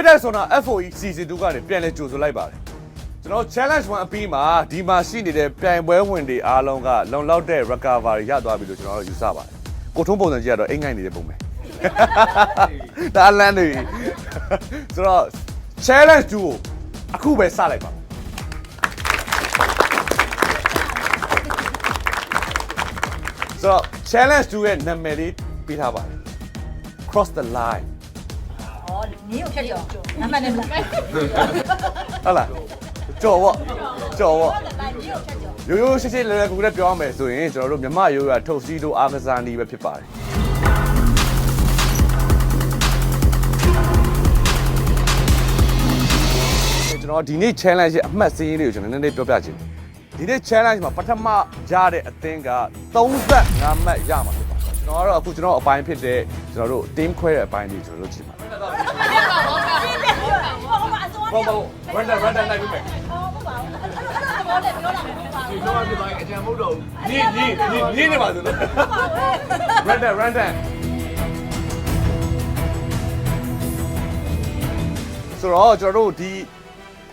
Fitness Sauna FOE Season 2ကနေပြန်လည်ကြိုဆိုလိုက်ပါတယ်ကျွန်တော် challenge 1အပြီးမှာဒီမှာရှိနေတဲ့ပြိုင်ပွဲဝင်တွေအားလုံးကလုံလောက်တဲ့ recovery ရသွားပြီလို့ကျွန်တော်တို့ယူဆပါတယ်ကိုထုံးပုံစံကြီးကတော့အိမ်ငိုက်နေတဲ့ပုံပဲဒါအလန်းနေပြီဆိုတော့ challenge 2ကိုအခုပဲစလိုက်ပါဆိုတော့ challenge 2ရဲ့နာမည်လေးပေးထားပါတယ် cross the line อ๋อနင်းကိုဖြတ်ကြောနမနဲ့မလိုက်ဟုတ်လားကြော်ပေါ့ကြော်ပေါ့နင်းကိုဖြတ်ကြောရိုးရိုးရှင်းရှင်းလွယ်လွယ်ကူကူနဲ့ပြောရမယ်ဆိုရင်ကျွန်တော်တို့မြမရိုးရထုတ်စီးတို့အားကစားနည်းပဲဖြစ်ပါတယ်ကျွန်တော်ဒီနေ့ challenge ရဲ့အမှတ်စင်းလေးကိုကျွန်တော်နည်းနည်းပြောပြချင်တယ်ဒီနေ့ challenge မှာပထမရတဲ့အသင်းက35မှတ်ရမှာဖြစ်ပါတယ်ကျွန်တော်ကတော့အခုကျွန်တော်အပိုင်းဖြစ်တဲ့ကျွန်တော်တို့ team ခွဲတဲ့အပိုင်းလေးကျွန်တော်တို့ကြည့်ပါမယ်ဟုတ်ပါအစော ဘောဘော random random လိုက်ပြီမယ်ဟုတ်ပါအဲ့ဒါတော့ပြောတာပြောတာမဟုတ်ပါဘူးဒီတော့ဒီပိုင်းအကြံမဟုတ်တော့ဘူးညီညီညီညီနေပါစို့လို့ random random ဆိုတော့ကျွန်တော်တို့ဒီ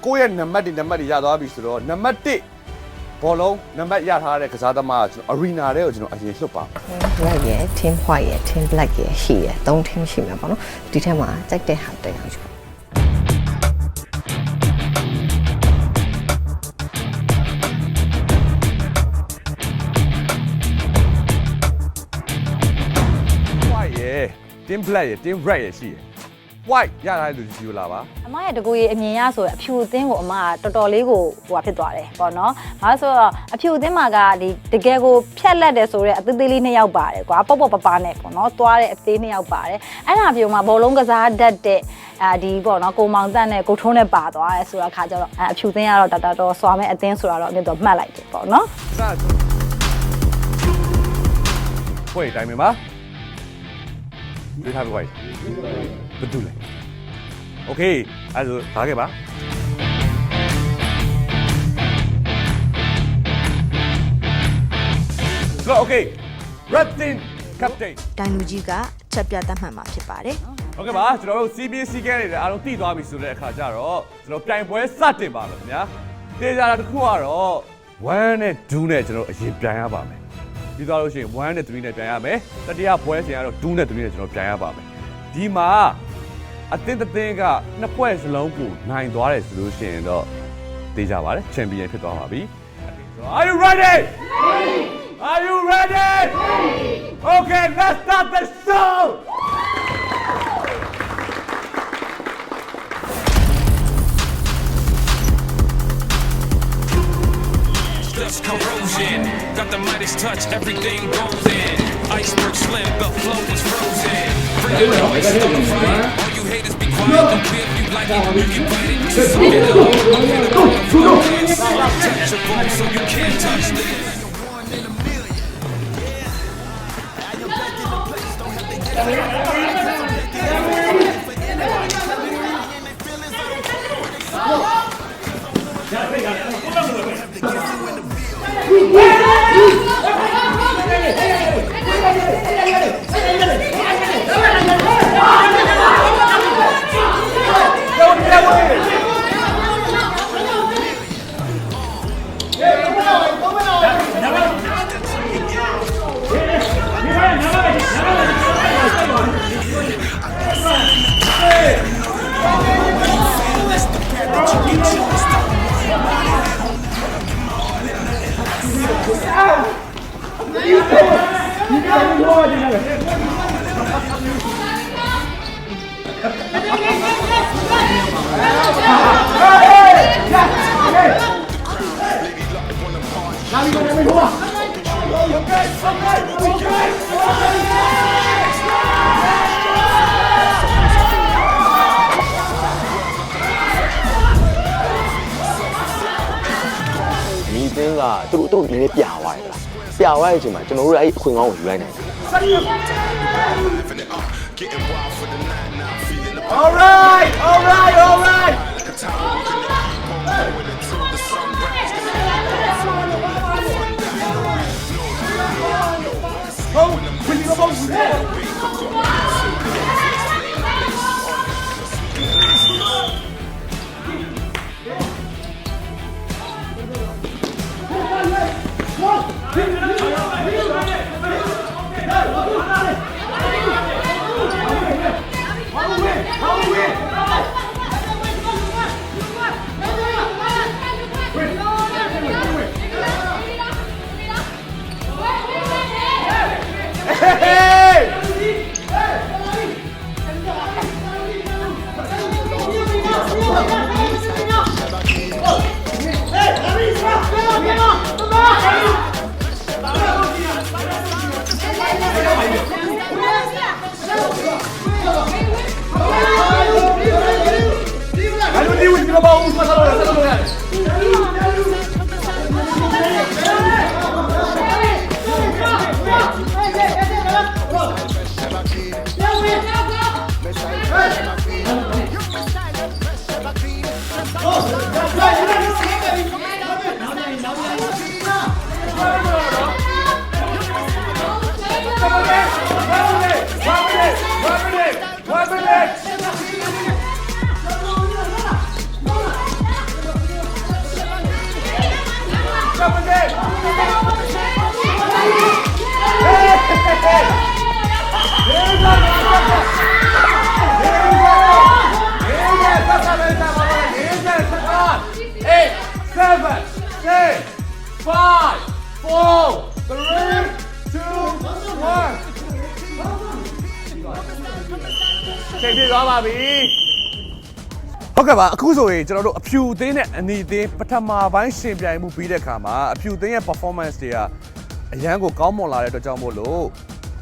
ကိုယ့်ရဲ့နံပါတ်တွေနံပါတ်တွေရသွားပြီဆိုတော့နံပါတ်1ဘောလုံးနံပါတ်ရထားတဲ့ကစားသမားကကျွန်တော် arena တွေကိုကျွန်တော်အရင်လှုပ်ပါ black ရယ် team white ရယ် team black ရယ်ရှိရယ်သုံး team ရှိမှာပေါ့နော်ဒီထက်မှာကြိုက်တဲ့ဟာတက်အောင်ယူ white team black ရယ် team red ရယ်ရှိရယ် white ရထားတဲ့လူကြီးလာပါအမရဲ့တကူကြီးအမြင်ရဆိုအဖြူအသင်းကိုအမကတော်တော်လေးကိုဟိုဟာဖြစ်သွားတယ်ပေါ့နော်။ဘာလို့ဆိုတော့အဖြူအသင်းမှာကဒီတကယ်ကိုဖြက်လက်တယ်ဆိုတော့အသေးသေးလေးနှစ်ယောက်ပါတယ်ကွာပေါ့ပေါ့ပပနဲ့ပေါ့နော်။သွားတဲ့အသေးနှစ်ယောက်ပါတယ်။အဲ့ဒါပြောမှဘောလုံးကစားတတ်တဲ့အာဒီပေါ့နော်ကိုမောင်တန့်နဲ့ကိုထုံးနဲ့ပါသွားရဲဆိုတော့ခါကျတော့အဖြူအသင်းကတော့တော်တော်စွာမဲ့အသင်းဆိုတော့အမြင်တော့မှတ်လိုက်တယ်ပေါ့နော်။စဖွေးတိုင်းမှာ ဒီထားပြီး white ဘယ်သူလဲ Okay အဲ့ဒါဆိုဒါခဲ့ပါဆိုတော့ Okay red team captain ဒိုင်လူကြီးကချက်ပြတတ်မှတ်မှာဖြစ်ပါတယ်ဟုတ်ကဲ့ပါကျွန်တော်တို့ CBC ကဲနေတယ်အားလုံးတည်သွားပြီဆိုတဲ့အခါကျတော့ကျွန်တော်ပြိုင်ပွဲစတင်ပါမယ်ခင်ဗျာတေးကြတာတစ်ခုကတော့1နဲ့2နဲ့ကျွန်တော်အရင်ပြိုင်ရပါမယ် ပြီးသွားလို့ရှိရင်1နဲ့3နဲ့ပြိုင်ရမယ်တတိယပွဲစဉ်ကတော့2နဲ့3နဲ့ကျွန်တော်ပြိုင်ရပါမယ်ဒီမှာအသင်းတစ်သင်းကနှစ်ပွဲစလုံးကိုနိုင်သွားတယ်ဆိုလို့ရှိရင်တော့တေးကြပါတယ်ချန်ပီယံဖြစ်သွားပါပြီ Are you ready? Are you ready? Okay, let's start the show! Dust corrosion. Got the Midas touch, everything goes in. Iceberg slim, the flow is frozen. Bring your noise, start a fight. All you haters be quiet, don't care if you like it. You can fight it, just suck it up. I'm here to run from this. Untouchable, so you can't touch this. ။ဒီ သင်းကသူတို့သူတို့နည်းနည်း ပြာသွားတယ်လား။ပြာသွားတဲ့အချိန်မှာကျွန်တော်တို့အဲ့အခွင့်ကောင်းကိုယူလိုက်နိုင်တယ် ချိန်ပြသွားပါပြီဟုတ်ကဲ့ပါအခုဆိုရင်ကျွန်တော်တို့အဖြူအသင်းနဲ့အနီအသင်းပထမပိုင်းရှင်ပြိုင်မှုပြီးတဲ့အခါမှာအဖြူအသင်းရဲ့ performance တွေကအရန်ကိုကောင်းမွန်လာတဲ့အတွက်ကြောင့်မို့လို့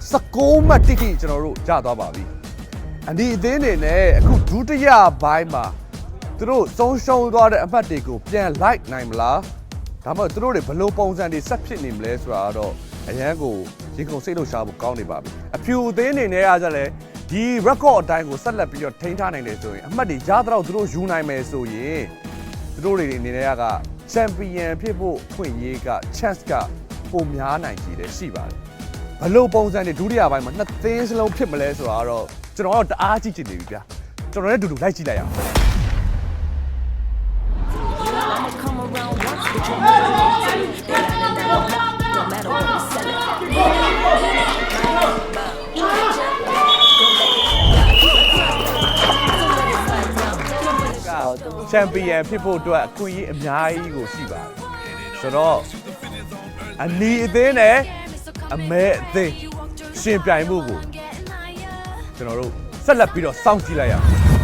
16မှတ်တိတိကျွန်တော်တို့ကြာသွားပါပြီအနီအသင်းတွေနဲ့အခုဒုတိယပိုင်းမှာသူတို့ဆုံးရှုံးသွားတဲ့အမှတ်တွေကိုပြန်လိုက်နိုင်မလားဒါမှမဟုတ်သူတို့တွေဘယ်လိုပုံစံတွေဆက်ဖြစ်နေမလဲဆိုတာကတော့အရန်ကိုရင်ကုန်စိတ်လှုပ်ရှားဖို့ကောင်းနေပါပြီအဖြူအသင်းတွေနဲ့အားကြလဲ ဒီ record အတိုင်းကိုဆက်လက်ပြီးတော့ထိန်းထားနိုင်တယ်ဆိုရင်အမှတ်တွေရတော့သူတို့ယူနိုင်မယ်ဆိုရင်သူတို့တွေအနေနဲ့က champion ဖြစ်ဖို့ခွင့်ရေးက chance ကပိုများနိုင်ကြတယ်ရှိပါတယ်ဘယ်လိုပုံစံတွေဒုတိယပိုင်းမှာနှစ်သင်းစလုံးဖြစ်မလဲဆိုတာကတော့ကျွန်တော်တော့တအားကြည့်ချင်နေပြီဗျာကျွန်တော်လည်းအတူတူလိုက်ကြည့်လိုက်အောင် come around once, champion ဖြစ်ဖို့အတွက်အခွင့်အရေးအများကြီးကိုရှိပါတယ်ဆိုတော့အနီအသင်းနဲ့အမဲအသင်းရှင်ပြိုင်မှုကိုကျွန်တော်တို့ဆက်လက်ပြီးတော့စောင့်ကြည့်လိုက်ရအောင်